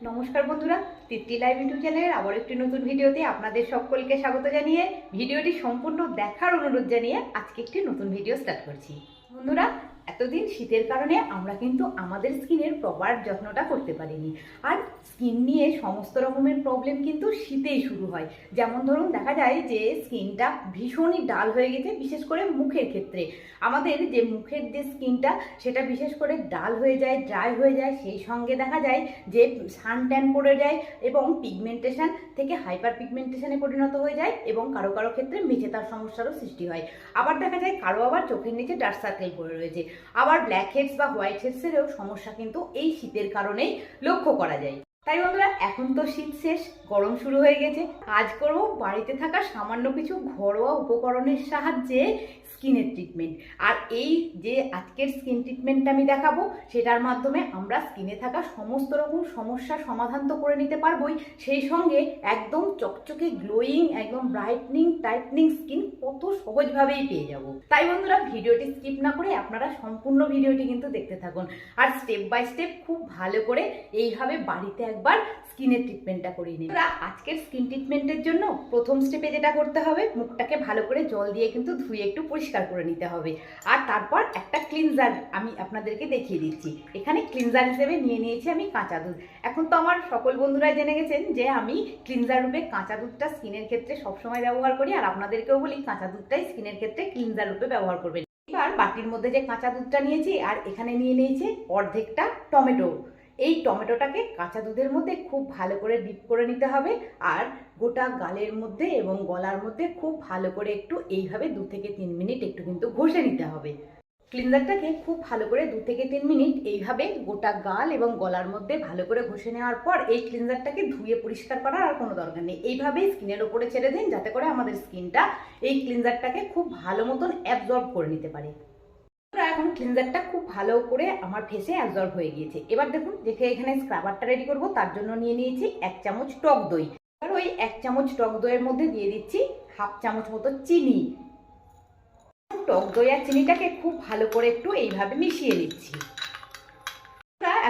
নমস্কার বন্ধুরা, তৃপ্তি live YouTube চ্যানেলের আবার একটি নতুন ভিডিওতে আপনাদের সকলকে স্বাগত জানিয়ে ভিডিওটি সম্পূর্ণ দেখার অনুরোধ জানিয়ে আজকে একটি নতুন ভিডিও স্টার্ট করছি। বন্ধুরা এতদিন শীতের কারণে আমরা কিন্তু আমাদের স্কিনের প্রপার যত্নটা করতে পারিনি। আর স্কিন নিয়ে সমস্ত রকমের প্রবলেম কিন্তু শীতেই শুরু হয়। যেমন ধরুন, দেখা যায় যে স্কিনটা ভীষণই ডাল হয়ে গেছে, বিশেষ করে মুখের ক্ষেত্রে। আমাদের যে মুখের যে স্কিনটা সেটা বিশেষ করে ডাল হয়ে যায় ড্রাই হয়ে যায়। সেই সঙ্গে দেখা যায় যে সান ট্যান পড়ে যায় এবং পিগমেন্টেশন থেকে হাইপার পিগমেন্টেশনে পরিণত হয়ে যায় এবং কারও কারও ক্ষেত্রে মেঝে তার সমস্যারও সৃষ্টি হয়। আবার দেখা যায় কারও আবার চোখের নিচে ডার্ক সার্কেল পড়ে রয়েছে। আবার ব্ল্যাক হেডস বা হোয়াইট হেডসেরও সমস্যা কিন্তু এই শীতের কারণেই লক্ষ্য করা যায়। তাই বন্ধুরা, এখন তো শীত শেষ, গরম শুরু হয়ে গেছে। আজ করব, বাড়িতে থাকা সামান্য কিছু ঘরোয়া উপকরণের সাহায্যে স্কিনের ট্রিটমেন্ট আর এই যে আজকের স্কিন ট্রিটমেন্টটা আমি দেখাবো, সেটার মাধ্যমে আমরা স্কিনে থাকা সমস্ত রকম সমস্যার সমাধান তো করে নিতে পারবোই। সেই সঙ্গে একদম চকচকে গ্লোয়িং একদম ব্রাইটনিং টাইটনিং স্কিন কত সহজভাবেই পেয়ে যাব। তাই বন্ধুরা, ভিডিওটি স্কিপ না করে আপনারা সম্পূর্ণ ভিডিওটি কিন্তু দেখতে থাকুন। আর স্টেপ বাই স্টেপ খুব ভালো করে এইভাবে বাড়িতে একবার স্কিনের ট্রিটমেন্টটা করিয়ে নিন। আজকের স্কিন ট্রিটমেন্টের জন্য প্রথম স্টেপে যেটা করতে হবে, মুখটাকে ভালো করে জল দিয়ে কিন্তু ধুয়ে একটু পরিষ্কার করে নিতে হবে। আর তারপর একটা ক্লিনজার আমি আপনাদেরকে দেখিয়ে দিচ্ছি। এখানে ক্লিনজার হিসেবে নিয়ে নিয়েছি আমি কাঁচা দুধ। এখন তো আমার সকল বন্ধুরাই জেনে গেছেন যে আমি ক্লিনজার রূপে কাঁচা দুধটা স্কিনের ক্ষেত্রে সবসময় ব্যবহার করি, আর আপনাদেরকেও বলি কাঁচা দুধটাই স্কিনের ক্ষেত্রে ক্লিনজার রূপে ব্যবহার করবেন। এবার বাটির মধ্যে যে কাঁচা দুধটা নিয়েছি, আর এখানে নিয়ে নিয়েছি অর্ধেকটা টমেটো। এই টমেটোটাকে কাঁচা দুধের মধ্যে খুব ভালো করে ডিপ করে নিতে হবে আর গোটা গালের মধ্যে এবং গলার মধ্যে খুব ভালো করে একটু এইভাবে দু থেকে তিন মিনিট একটু কিন্তু ঘষে নিতে হবে। ক্লিনজারটাকে খুব ভালো করে দু থেকে তিন মিনিট এইভাবে গোটা গাল এবং গলার মধ্যে ভালো করে ঘষে নেওয়ার পর এই ক্লিনজারটাকে ধুয়ে পরিষ্কার করার আর কোনো দরকার নেই। এইভাবেই স্কিনের ওপরে ছেড়ে দিন যাতে করে আমাদের স্কিনটা এই ক্লিনজারটাকে খুব ভালো মতন অ্যাবজর্ব করে নিতে পারে। বন্ধুরা, এখন ক্লিনজারটা খুব ভালো করে আমার ফেসে অ্যাবজর্ব হয়ে গিয়েছে। এবার দেখুন দেখে এখানে স্ক্রাবারটা রেডি করব তার জন্য নিয়ে নিয়েছি এক চামচ টক দই। আর ওই এক চামচ টক দইয়ের মধ্যে দিয়ে দিচ্ছি হাফ চামচ মতো চিনি। টক দই আর চিনিটাকে খুব ভালো করে একটু এইভাবে মিশিয়ে নিচ্ছি।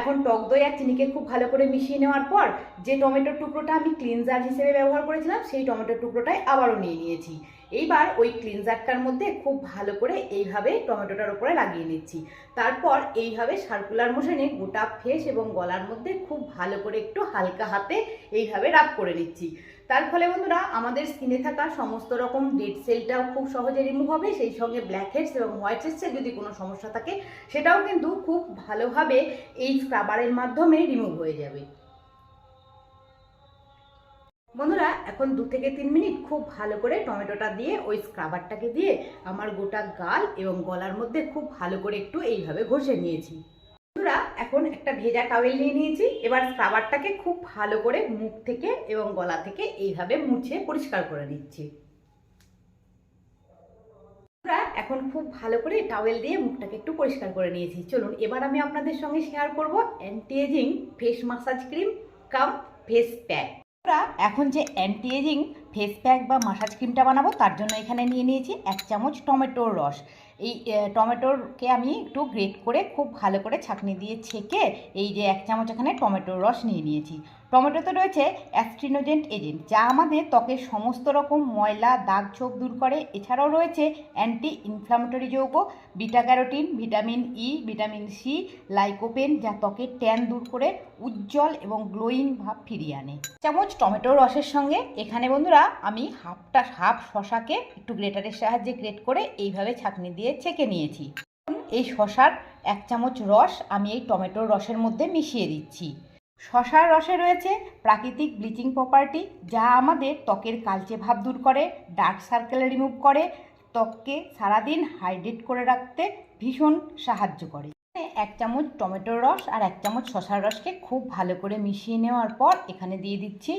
এখন টক দই আর চিনিকে খুব ভালো করে মিশিয়ে নেওয়ার পর যে টমেটোর টুকরোটা আমি ক্লিনজার হিসেবে ব্যবহার করেছিলাম সেই টমেটোর টুকরোটাই আবারও নিয়ে নিয়েছি। এইবার ওই ক্লিনজারটার মধ্যে খুব ভালো করে এইভাবে টমেটোটার উপরে লাগিয়ে নিচ্ছি। তারপর এইভাবে সার্কুলার মোশনে গোটা ফেস এবং গলার মধ্যে খুব ভালো করে একটু হালকা হাতে এইভাবে রাব করে নিচ্ছি। তার ফলে বন্ধুরা, আমাদের স্কিনে থাকা সমস্ত রকম ডেড সেলটাও খুব সহজে রিমুভ হবে। সেই সঙ্গে ব্ল্যাক হেডস এবং হোয়াইট হেডসের যদি কোনো সমস্যা থাকে, সেটাও কিন্তু খুব ভালোভাবে এই স্ক্রাবারের মাধ্যমে রিমুভ হয়ে যাবে। বন্ধুরা, এখন দু থেকে তিন মিনিট খুব ভালো করে টমেটোটা দিয়ে ওই স্ক্রাবারটাকে দিয়ে আমার গোটা গাল এবং গলার মধ্যে খুব ভালো করে একটু এইভাবে ঘষে নিয়েছি। বন্ধুরা, এখন একটা ভেজা টাওয়েল নিয়ে নিয়েছি। এবার স্ক্রাবারটাকে খুব ভালো করে মুখ থেকে এবং গলা থেকে এইভাবে মুছে পরিষ্কার করে নিচ্ছি। এখন খুব ভালো করে টাওয়েল দিয়ে মুখটাকে একটু পরিষ্কার করে নিয়েছি। চলুন, এবার আমি আপনাদের সঙ্গে শেয়ার করব anti ageing face massage cream cum face pack আমরা এখন যে অ্যান্টি এজিং ফেস প্যাক বা মাসাজ ক্রিমটা বানাবো, তার জন্য এখানে নিয়ে নিয়েছি এক চামচ টমেটোর রস। এই টমেটোরকে আমি একটু গ্রেট করে খুব ভালো করে ছাঁকনি দিয়ে ছেঁকে এই যে এক চামচ এখানে টমেটোর রস নিয়ে নিয়েছি। টমেটোতে রয়েছে অ্যাস্ট্রিনোজেন্ট এজেন্ট, যা আমাদের ত্বকের সমস্ত রকম ময়লা, দাগ ছোপ দূর করে। এছাড়াও রয়েছে অ্যান্টি ইনফ্লামেটরি যৌগ beta carotene vitamin E vitamin C lycopene, যা ত্বকের ট্যান দূর করে উজ্জ্বল এবং গ্লোয়িং ভাব ফিরিয়ে আনে। চামচ টমেটোর রসের সঙ্গে এখানে বন্ধুরা আমি হাফটা, হাফ শশাকে একটু গ্রেটারের সাহায্যে গ্রেট করে এইভাবে ছাঁকনি দিয়ে ছেঁকে নিয়েছি। এই শশার এক চামচ রস আমি এই টমেটোর রসের মধ্যে মিশিয়ে দিচ্ছি। শশার রসে রয়েছে প্রাকৃতিক ব্লিচিং প্রপার্টি যা আমাদের ত্বকের কালচে ভাব দূর করে, ডার্ক সার্কেল রিমুভ করে, ত্বককে সারাদিন হাইড্রেট করে রাখতে ভীষণ সাহায্য করে। এক চামচ টমেটোর রস আর এক চামচ শশার রসকে খুব ভালো করে মিশিয়ে নেওয়ার পর এখানে দিয়ে দিচ্ছি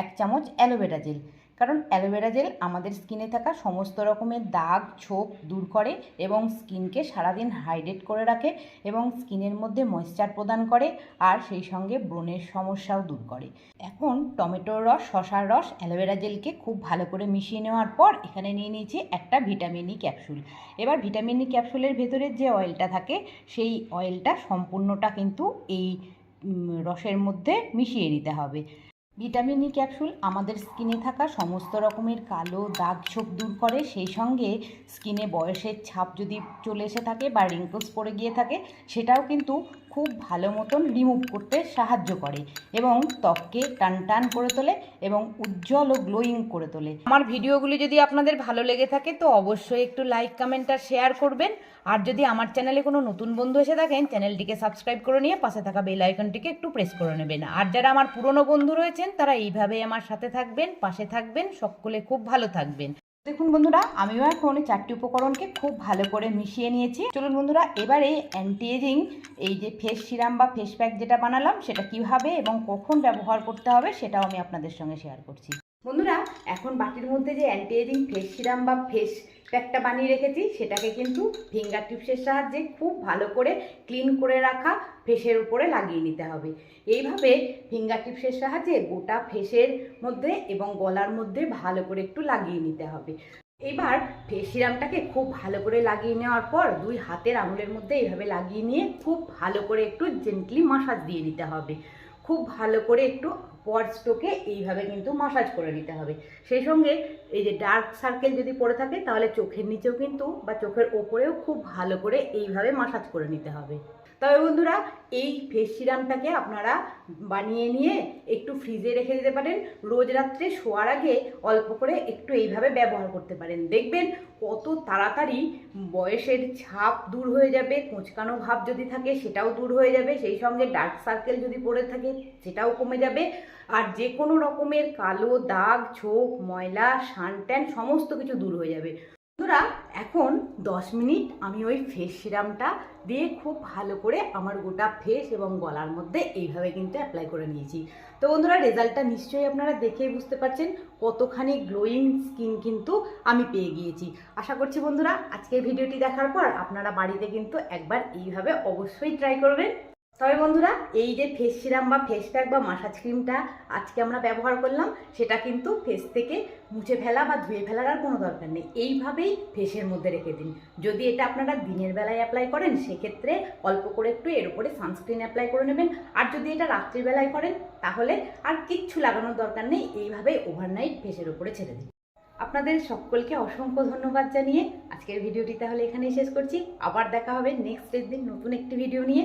এক চামচ অ্যালোভেরা জেল। কারণ অ্যালোভেরা জেল আমাদের স্কিনে থাকা সমস্ত রকমের দাগ, ছোপ দূর করে এবং স্কিনকে সারাদিন হাইড্রেট করে রাখে এবং স্কিনের মধ্যে ময়েশ্চার প্রদান করে আর সেই সঙ্গে ব্রণের সমস্যাও দূর করে। এখন টমেটোর রস, শশার রস অ্যালোভেরা জেলকে খুব ভালো করে মিশিয়ে নেওয়ার পর এখানে নিয়ে নিয়েছি একটা ভিটামিন ই ক্যাপসুল। এবার ভিটামিন ই ক্যাপসুলের ভেতরের যে অয়েলটা থাকে, সেই অয়েলটা সম্পূর্ণটা কিন্তু এই রসের মধ্যে মিশিয়ে নিতে হবে। ভিটামিন ই ক্যাপসুল আমাদের স্কিনে থাকা সমস্ত রকমের কালো দাগ ছোপ দূর করে। সেই সঙ্গে স্কিনে বয়সের ছাপ যদি চলে এসে থাকে বা রিঙ্কলস পড়ে গিয়ে থাকে, সেটাও কিন্তু খুব ভালো মতন রিমুভ করতে সাহায্য করে এবং ত্বককে টান টান করে তোলে এবং উজ্জ্বল ও গ্লোয়িং করে তোলে। আমার ভিডিওগুলি যদি আপনাদের ভালো লেগে থাকে তো অবশ্যই একটু লাইক কমেন্ট আর শেয়ার করবেন। আর যদি আমার চ্যানেলে কোনো নতুন বন্ধু এসে থাকেন চ্যানেলটিকে সাবস্ক্রাইব করে নিয়ে পাশে থাকা বেল আইকনটিকে একটু প্রেস করে নেবেন। আর যারা আমার পুরনো বন্ধু রয়েছেন, তারা এইভাবেই আমার সাথে থাকবেন, পাশে থাকবেন, সকলে খুব ভালো থাকবেন। দেখুন বন্ধুরা, আমিও এখন এই চারটি উপকরণকে খুব ভালো করে মিশিয়ে নিয়েছি। চলুন বন্ধুরা, এবারে অ্যান্টি এজিং এই যে ফেস সিরাম বা ফেস প্যাক যেটা বানালাম, সেটা কীভাবে এবং কখন ব্যবহার করতে হবে, সেটাও আমি আপনাদের সঙ্গে শেয়ার করছি। বন্ধুরা, এখন বাটির মধ্যে যে অ্যান্টি এজিং ফেস সিরাম বা ফেস প্যাকটা বানিয়ে রেখেছি, সেটাকে কিন্তু ফিঙ্গার টিপসের সাহায্যে খুব ভালো করে ক্লিন করে রাখা, ফেসের উপরে লাগিয়ে নিতে হবে। এইভাবে ফিঙ্গার টিপসের সাহায্যে গোটা ফেসের মধ্যে এবং গলার মধ্যে ভালো করে একটু লাগিয়ে নিতে হবে। এবার ফেস সিরামটাকে খুব ভালো করে লাগিয়ে নেওয়ার পর দুই হাতের আঙুলের মধ্যে এইভাবে লাগিয়ে নিয়ে খুব ভালো করে একটু জেন্টলি মাসাজ দিয়ে নিতে হবে। খুব ভালো করে একটু পটসটোকে এইভাবে কিন্তু মাসাজ করে নিতে হবে। সেই সঙ্গে এই যে ডার্ক সার্কেল যদি পড়ে থাকে, তাহলে চোখের নিচেও কিন্তু বা চোখের ওপরেও খুব ভালো করে এইভাবে মাসাজ করে নিতে হবে। তবে বন্ধুরা, এই ফেস সিরামটাকে আপনারা বানিয়ে নিয়ে একটু ফ্রিজে রেখে দিতে পারেন। রোজ রাত্রে শোয়ার আগে অল্প করে একটু এইভাবে ব্যবহার করতে পারেন। দেখবেন কত তাড়াতাড়ি বয়সের ছাপ দূর হয়ে যাবে, কোঁচকানো ভাব যদি থাকে সেটাও দূর হয়ে যাবে, সেই সঙ্গে ডার্ক সার্কেল যদি পড়ে থাকে সেটাও কমে যাবে। আর যে কোনো রকমের কালো দাগ, ছোপ, ময়লা সানট্যান সমস্ত কিছু দূর হয়ে যাবে। বন্ধুরা, এখন দশ মিনিট আমি ওই ফেস সিরামটা দিয়ে খুব ভালো করে আমার গোটা ফেস এবং গলার মধ্যে এইভাবে কিন্তু অ্যাপ্লাই করে নিয়েছি। তো বন্ধুরা রেজাল্টটা নিশ্চয়ই আপনারা দেখেই বুঝতে পারছেন কতখানি গ্লোয়িং স্কিন কিন্তু আমি পেয়ে গিয়েছি। আশা করছি বন্ধুরা, আজকের ভিডিওটি দেখার পর আপনারা বাড়িতে কিন্তু একবার এইভাবে অবশ্যই ট্রাই করবেন। তবে বন্ধুরা, এই যে ফেস সিরাম বা ফেস প্যাক বা মাসাজ ক্রিমটা আজকে আমরা ব্যবহার করলাম, সেটা কিন্তু ফেস থেকে মুছে ফেলা বা ধুয়ে ফেলার আর কোনো দরকার নেই। এইভাবেই ফেসের মধ্যে রেখে দিন। যদি এটা আপনারা দিনের বেলায় অ্যাপ্লাই করেন, সেক্ষেত্রে অল্প করে একটু এর উপরে সানস্ক্রিন অ্যাপ্লাই করে নেবেন। আর যদি এটা রাত্রির বেলায় করেন, তাহলে আর কিচ্ছু লাগানোর দরকার নেই। এইভাবেই ওভারনাইট ফেসের উপরে ছেড়ে দিন। আপনাদের সকলকে অসংখ্য ধন্যবাদ জানিয়ে আজকের ভিডিওটি তাহলে এখানেই শেষ করছি। আবার দেখা হবে নেক্সট দিন নতুন একটি ভিডিও নিয়ে।